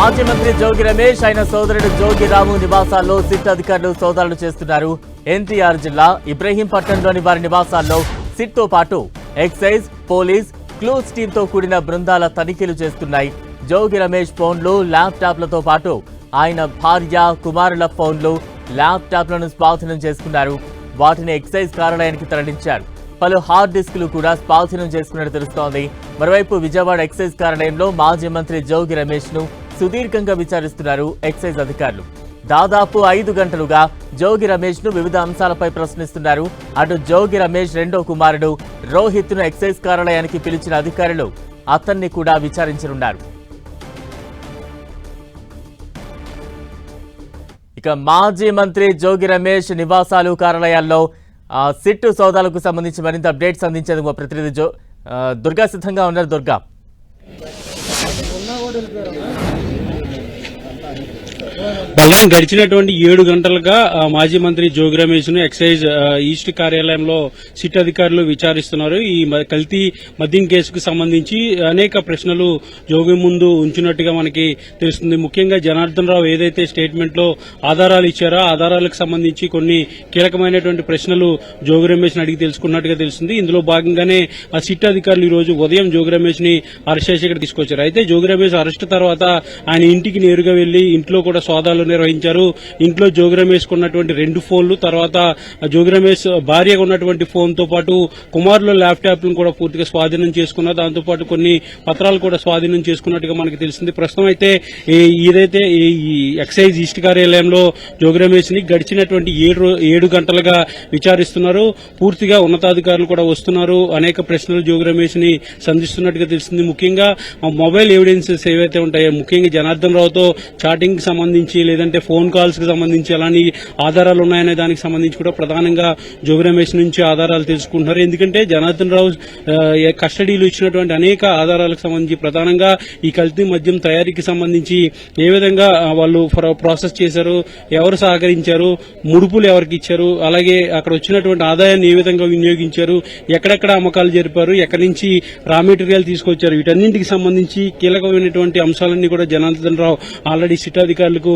మాజీ మంత్రి జోగి రమేష్ ఆయన సోదరుడు జోగి రాము నివాసాల్లో సిట్ అధికారులు సోదాలు చేస్తున్నారు. ఎన్టీఆర్ జిల్లా ఇబ్రహీంపట్నంలోని వారి నివాసాల్లో సిట్తో పాటు ఎక్సైజ్ పోలీస్ క్లూస్ టీంతో కూడిన బృందాల తనిఖీలు చేస్తున్నాయి. జోగి రమేష్ ఫోన్లు ల్యాప్టాప్లతో పాటు ఆయన భార్య కుమారుల ఫోన్లు ల్యాప్టాప్లను స్వాధీనం చేసుకున్నారు. వాటిని ఎక్సైజ్ కార్యాలయానికి తరలించారు. పలు హార్డ్ డిస్కులు కూడా స్వాధీనం చేసుకున్నట్టు తెలుస్తోంది. మరోవైపు విజయవాడ ఎక్సైజ్ కార్యాలయంలో మాజీ మంత్రి జోగి రమేష్ను సుదీర్ఘంగా విచారిస్తున్నారు ఎక్సైజ్ అధికారులు. దాదాపు ఐదు గంటలుగా జోగి రమేష్ను వివిధ అంశాలపై ప్రశ్నిస్తున్నారు. అటు జోగి రమేష్ రెండో కుమారుడు రోహిత్ను ఎక్సైజ్ కార్యాలయానికి పిలిచిన అధికారులు అతన్ని కూడా విచారించనున్నారు. ఇక మాజీ మంత్రి జోగి రమేష్ నివాసాలు కార్యాలయాల్లో సిట్టు సిట్ సోదాలకు సంబంధించి మరింత అప్డేట్స్ అందించేందుకు మా ప్రతినిధి జో దుర్గా సిద్ధంగా ఉన్నారు. దుర్గా. బలరాం గడిచినటువంటి ఏడు గంటలుగా మాజీ మంత్రి జోగి రమేష్ను ఎక్సైజ్ ఈస్ట్ కార్యాలయంలో సిట్ అధికారులు విచారిస్తున్నారు. ఈ కల్తీ మద్యం కేసుకు సంబంధించి అనేక ప్రశ్నలు జోగి ముందు ఉంచినట్టుగా మనకి తెలుస్తుంది. ముఖ్యంగా జనార్దన్ రావు ఏదైతే స్టేట్మెంట్లో ఆధారాలు ఇచ్చారో ఆధారాలకు సంబంధించి కొన్ని కీలకమైనటువంటి ప్రశ్నలు జోగి రమేష్ అడిగి తెలుసుకున్నట్టుగా తెలుస్తుంది. ఇందులో భాగంగానే ఆ సిట్ అధికారులు ఈ రోజు ఉదయం జోగి రమేష్ని అరెస్ట్ చేసి ఇక్కడ తీసుకొచ్చారు. అయితే జోగి రమేష్ అరెస్ట్ తర్వాత ఆయన ఇంటికి నేరుగా వెళ్ళి ఇంట్లో కూడా సోదాలు నిర్వహించారు. ఇంట్లో జోగి ఉన్నటువంటి రెండు ఫోన్లు తర్వాత జోగిరమేష్ భార్యగా ఉన్నటువంటి ఫోన్తో పాటు కుమారుల ల్యాప్టాప్ను కూడా పూర్తిగా స్వాధీనం చేసుకున్నారు. దాంతో పాటు కొన్ని పత్రాలు కూడా స్వాధీనం చేసుకున్నట్టుగా మనకి తెలిసింది. ప్రస్తుతం అయితే ఏదైతే ఈ ఈ ఎక్సైజ్ ఈస్ట్ కార్యాలయంలో జోగిరమేష్ని గడిచినటువంటి ఏడు ఏడు గంటలుగా విచారిస్తున్నారు. పూర్తిగా ఉన్నతాధికారులు కూడా వస్తున్నారు. అనేక ప్రశ్నలు జోగిరమేష్ని సంధిస్తున్నట్టుగా తెలిసింది. ముఖ్యంగా మొబైల్ ఎవిడెన్సెస్ ఏవైతే ఉంటాయో ముఖ్యంగా జనార్దన్ రావుతో చాటింగ్కి సంబంధించి లేదంటే ఫోన్ కాల్స్కి సంబంధించి అలాంటి ఆధారాలు ఉన్నాయనే దానికి సంబంధించి కూడా ప్రధానంగా జోగి రమేష్ నుంచి ఆధారాలు తెలుసుకుంటున్నారు. ఎందుకంటే జనార్దన్ రావు కస్టడీలు కస్టడీలో ఇచ్చినటువంటి అనేక ఆధారాలకు సంబంధించి ప్రధానంగా ఈ కల్తీ మద్యం తయారీకి సంబంధించి ఏ విధంగా వాళ్ళు ప్రాసెస్ చేశారు ఎవరు సహకరించారు ముడుపులు ఎవరికి ఇచ్చారు అలాగే అక్కడ వచ్చినటువంటి ఆదాయాన్ని ఏ విధంగా వినియోగించారు ఎక్కడెక్కడ అమ్మకాలు జరిపారు ఎక్కడి నుంచి రా మెటీరియల్ తీసుకొచ్చారు వీటన్నింటికి సంబంధించి కీలకమైనటువంటి అంశాలన్నీ కూడా జనార్దన్ రావు ఆల్రెడీ సిట్ అధికారులకు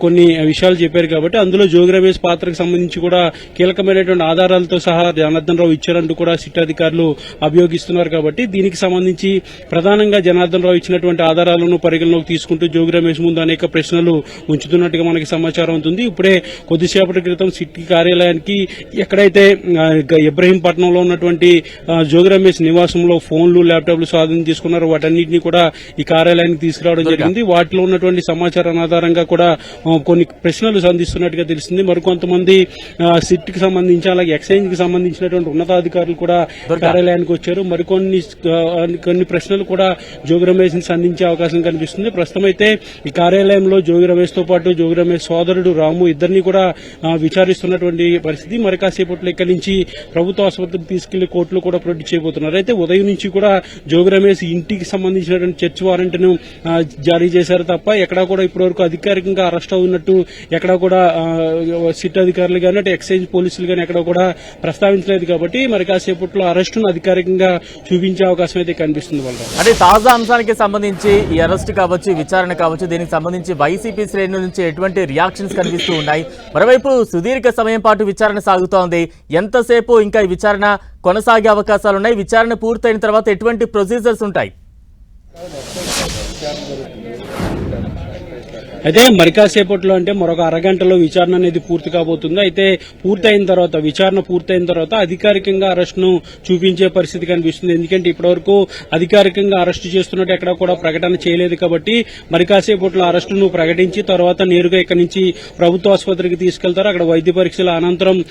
కొన్ని విషయాలు చెప్పారు కాబట్టి అందులో జోగి రమేష్ పాత్రకు సంబంధించి కూడా కీలకమైనటువంటి ఆధారాలతో సహా జనార్దన్ రావు ఇచ్చారంటూ కూడా సిట్ అధికారులు అభియోగిస్తున్నారు కాబట్టి దీనికి సంబంధించి ప్రధానంగా జనార్దన్ రావు ఇచ్చినటువంటి ఆధారాలను పరిగణలోకి తీసుకుంటూ జోగి రమేష్ ముందు అనేక ప్రశ్నలు ఉంచుతున్నట్టుగా మనకి సమాచారం ఉంటుంది ఇప్పుడే కొద్దిసేపటి క్రితం సిటీ కార్యాలయానికి ఎక్కడైతే ఇబ్రహీంపట్నంలో ఉన్నటువంటి ఆ, జోగి రమేష్ నివాసంలో ఫోన్లు ల్యాప్టాప్లు స్వాధీనం తీసుకున్నారు వాటన్నిటిని కూడా ఈ కార్యాలయానికి తీసుకురావడం జరిగింది. వాటిలో ఉన్నటువంటి సమాచారం ఆధారంగా కూడా కొన్ని ప్రశ్నలు సంధిస్తున్నట్టుగా తెలిసింది మరికొంతమంది సిట్కి సంబంధించి అలాగే ఎక్సైజ్కి సంబంధించినటువంటి ఉన్నతాధికారులు కూడా కార్యాలయానికి వచ్చారు. మరికొన్ని కొన్ని ప్రశ్నలు కూడా జోగి రమేష్ని సంధించే అవకాశం కనిపిస్తుంది. ప్రస్తుతం అయితే ఈ కార్యాలయంలో జోగి రమేష్తో పాటు జోగి రమేష్ సోదరుడు రాము ఇద్దరిని కూడా విచారిస్తున్నటువంటి పరిస్థితి. మరి కాసేపట్లో ఇక్కడి నుంచి ప్రభుత్వ ఆసుపత్రికి తీసుకెళ్ళి కోర్టులో కూడా ప్రొడ్యూస్ చేయబోతున్నారు. అయితే ఉదయం నుంచి కూడా జోగి రమేష్ ఇంటికి సంబంధించినటువంటి చర్చ్ వారెంట్ను జారీ చేశారు తప్ప ఎక్కడా కూడా ఇప్పటివరకు అధికారికంగా అరెస్ట్ అవుతున్నట్టు ఎక్కడ కూడా సిట్ అధికారులు కానీ అటు ఎక్సైజ్ పోలీసులు కానీ ఎక్కడ కూడా ప్రస్తావించలేదు కాబట్టి మరి కాసేపట్లో అరెస్టును అధికారికంగా చూపించే అవకాశం అయితే కనిపిస్తుంది వాళ్ళు అంటే తాజా అంశానికి సంబంధించి ఈ అరెస్ట్ కావచ్చు విచారణ కావచ్చు దీనికి సంబంధించి వైసీపీ శ్రేణుల నుంచి ఎటువంటి రియాక్షన్స్ కనిపిస్తూ ఉన్నాయి. మరోవైపు సుదీర్ఘ సమయం పాటు విచారణ సాగుతోంది. ఎంతసేపు ఇంకా ఈ విచారణ కొనసాగే అవకాశాలు ఉన్నాయి? విచారణ పూర్తయిన తర్వాత ఎటువంటి ప్రొసీజర్స్ ఉంటాయి? అయితే మరి కాసేపట్లో అంటే మరొక అరగంటలో విచారణ అనేది పూర్తి కాబోతుంది. అయితే పూర్తయిన తర్వాత విచారణ పూర్తయిన తర్వాత అధికారికంగా అరెస్ట్ను చూపించే పరిస్థితి కనిపిస్తుంది. ఎందుకంటే ఇప్పటివరకు అధికారికంగా అరెస్టు చేస్తున్నట్టు ఎక్కడ కూడా ప్రకటన చేయలేదు కాబట్టి మరి కాసేపట్లో అరెస్టును ప్రకటించి తర్వాత నేరుగా ఇక్కడి నుంచి ప్రభుత్వ ఆసుపత్రికి తీసుకెళ్తారు. అక్కడ వైద్య పరీక్షల అనంతరం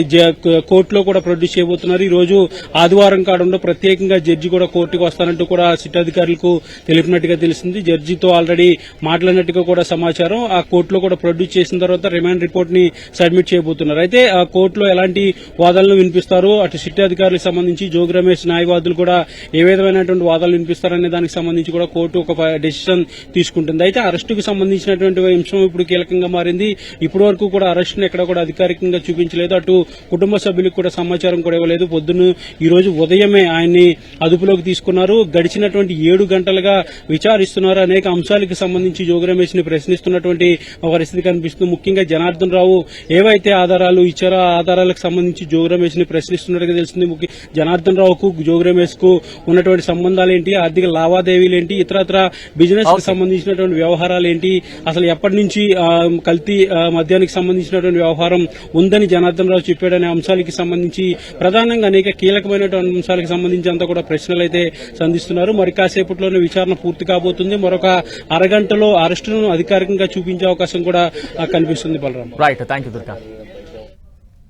జ- కోర్టులో కూడా ప్రొడ్యూస్ చేయబోతున్నారు. ఈ రోజు ఆదివారం కాడంలో ప్రత్యేకంగా జడ్జి కూడా కోర్టుకు వస్తానంటూ కూడా సిట్ అధికారులకు తెలిపినట్టుగా తెలిసింది జడ్జితో ఆల్రెడీ మాట్లాడినట్టుగా కూడా సమాచారం ఆ కోర్టులో కూడా ప్రొడ్యూస్ చేసిన తర్వాత రిమాండ్ రిపోర్ట్ని సబ్మిట్ చేయబోతున్నారు. అయితే ఆ కోర్టులో ఎలాంటి వాదనలు వినిపిస్తారు అటు సిట్ అధికారులకు సంబంధించి జోగి రమేష్ న్యాయవాదులు కూడా ఏ విధమైనటువంటి వాదనలు వినిపిస్తారనే దానికి సంబంధించి కూడా కోర్టు ఒక డెసిషన్ తీసుకుంటుంది. అయితే అరెస్టుకు సంబంధించినటువంటి అంశం ఇప్పుడు కీలకంగా మారింది. ఇప్పటి వరకు కూడా అరెస్టును ఎక్కడ కూడా అధికారికంగా చూపించలేదు. అటు కుటుంబ సభ్యులకు కూడా సమాచారం కూడా ఇవ్వలేదు. పొద్దున్న ఈ రోజు ఉదయమే ఆయన్ని అదుపులోకి తీసుకున్నారు. గడిచినటువంటి ఏడు గంటలుగా విచారిస్తున్నారు. అనేక అంశాలకు సంబంధించి జోగి రమేష్ని ప్రశ్నిస్తున్నటువంటి పరిస్థితి కనిపిస్తుంది. ముఖ్యంగా జనార్దన్ రావు ఏవైతే ఆధారాలు ఇచ్చారో ఆ ఆధారాలకు సంబంధించి జోగి రమేష్ని ప్రశ్నిస్తున్నట్టుగా తెలుస్తుంది. ముఖ్య- జనార్దన్ రావుకు జోగి రమేష్కు ఉన్నటువంటి సంబంధాలు ఏంటి? ఆర్థిక లావాదేవీలు ఏంటి? ఇతరత్ర బిజినెస్కు సంబంధించినటువంటి వ్యవహారాలు ఏంటి? అసలు ఎప్పటి నుంచి కల్తీ మద్యానికి సంబంధించినటువంటి వ్యవహారం ఉందని జనార్దన్ రావు చెప్పాడనే అంశాలకి సంబంధించి ప్రధానంగా అనేక కీలకమైనటువంటి అంశాలకు సంబంధించి అంతా కూడా ప్రశ్నలు అయితే సంధిస్తున్నారు. మరి కాసేపట్లోనే విచారణ పూర్తి కాబోతుంది. మరొక అరగంటలో అరెస్టును అధికారికంగా చూపించే అవకాశం కూడా కనిపిస్తుంది Balaram right thank you Durga